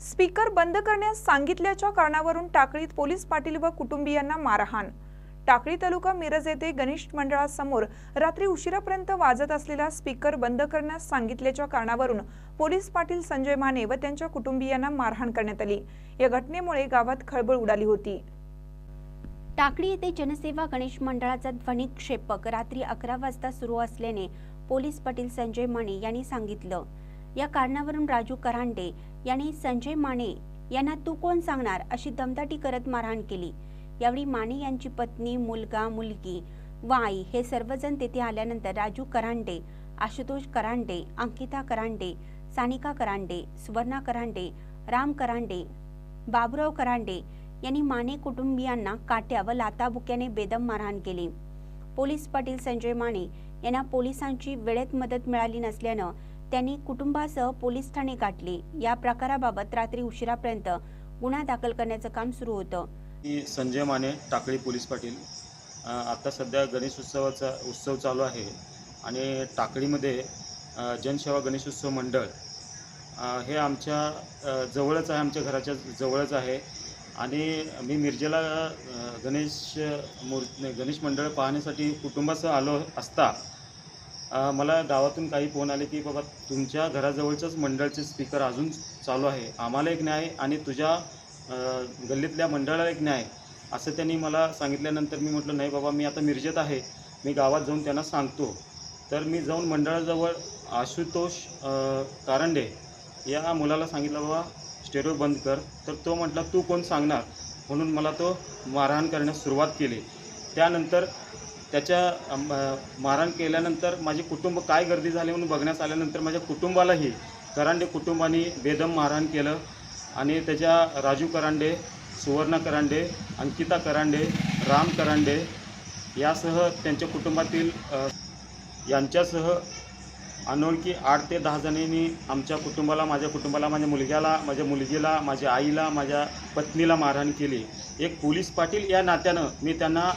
Speaker बंद करण्यास सांगितल्याच्या कारणावरून टाकळीत पोलीस पाटील व कुटुंबियांना मारहाण. टाकळी तालुका मिरज येथे गणेश मंडळासमोर रात्री उशिरापर्यंत वाजत असलेला स्पीकर बंद करण्यास सांगितल्याच्या कारणावरून पोलीस पाटील संजय माने व त्यांच्या कुटुंबियांना मारहाण करण्यात आली. या घटनेमुळे गावात खळबळ उडाली होती. टाकळी येथे जनसेवा गणेश मंडळाचा ध्वनिक्षेपक रात्री अकरा वाजता सुरू असल्याने पोलीस पाटील संजय माने यांनी सांगितलं. या कारणावरून राजू करांडे याने संजय माने यांना तू कोण सांगणार अशी दमदाटी करत मारहाण केली. यावेळी माने यांची पत्नी मुलगा मुलगी व आई हे सर्वजण तेथे आल्यानंतर राजू करांडे आशुतोष करांडे अंकिता करांडे सानिका करांडे सुवर्णा करांडे राम करांडे बाबुराव करांडे यांनी माने कुटुंबियांना काट्या व लाताबुक्याने बेदम मारहाण केली. पोलीस पाटील संजय माने यांना पोलिसांची वेळेत मदत मिळाली नसल्यानं त्यांनी कुटुंबासह पोलीस ठाणे गाठले. या प्रकाराबाबत रात्री उशिरापर्यंत गुन्हा दाखल करण्याचं काम सुरू होतं. संजय माने टाकळी पोलीस पाटील. आता सध्या गणेश उत्सवाचा उत्सव चालू आहे आणि टाकळीमध्ये जनसेवा गणेश उत्सव मंडळ हे आमच्या जवळच आहे आमच्या घराच्या जवळच आहे. आणि मी मिरजेला गणेश मूर् गणेश मंडळ पाहण्यासाठी कुटुंबासह आलो असता मला गावातून काही फोन आले की बाबा तुमच्या घराजवळचंच मंडळचे स्पीकर अजून चालू आहे. आम्हाला एक न्याय आणि तुझ्या गल्लीतल्या मंडळाला एक न्याय. असं त्यांनी मला सांगितल्यानंतर मी म्हटलं नाही बाबा मी आता मिरजेत आहे. मी गावात जाऊन त्यांना सांगतो. तर मी जाऊन मंडळाजवळ आशुतोष कारंडे या मुलाला सांगितलं बाबा स्टेरिओ बंद कर. तर तो म्हटला तू कोण सांगणार? म्हणून मला तो मारहाण करण्यास सुरुवात केली. त्यानंतर त्याच्या अम, मारहाण केल्यानंतर माझे कुटुंब काय गर्दी झाली म्हणून बघण्यास आल्यानंतर माझ्या कुटुंबालाही करांडे कुटुंबाने बेदम मारहाण केलं. आणि त्याच्या राजू करांडे सुवर्णा करांडे अंकिता करांडे राम करांडे यासह त्यांच्या कुटुंबातील यांच्यासह अनोळखी आठ ते दहा जणांनी आमच्या कुटुंबाला माझ्या कुटुंबाला माझ्या मुलग्याला माझ्या मुलगीला माझ्या आईला माझ्या पत्नीला मारहाण केली. एक पोलीस पाटील या नात्यानं मी त्यांना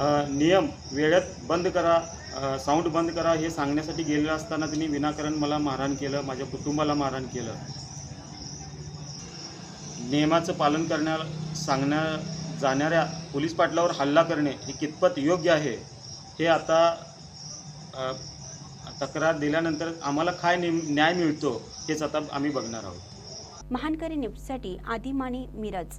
नियम वेळेत बंद करा साऊंड बंद करा हे सांगण्यासाठी गेलेलं असताना त्यांनी विनाकारण मला मारहाण केलं माझ्या कुटुंबाला मारहाण केलं. नियमाचं पालन करण्या सांगण्या जाणाऱ्या पोलीस पाटलावर हल्ला करणे हे कितपत योग्य आहे? हे आता तक्रार दिल्यानंतर आम्हाला काय न्याय मिळतो हेच आता आम्ही बघणार आहोत. महानकरी न्यूजसाठी आदी मिरज.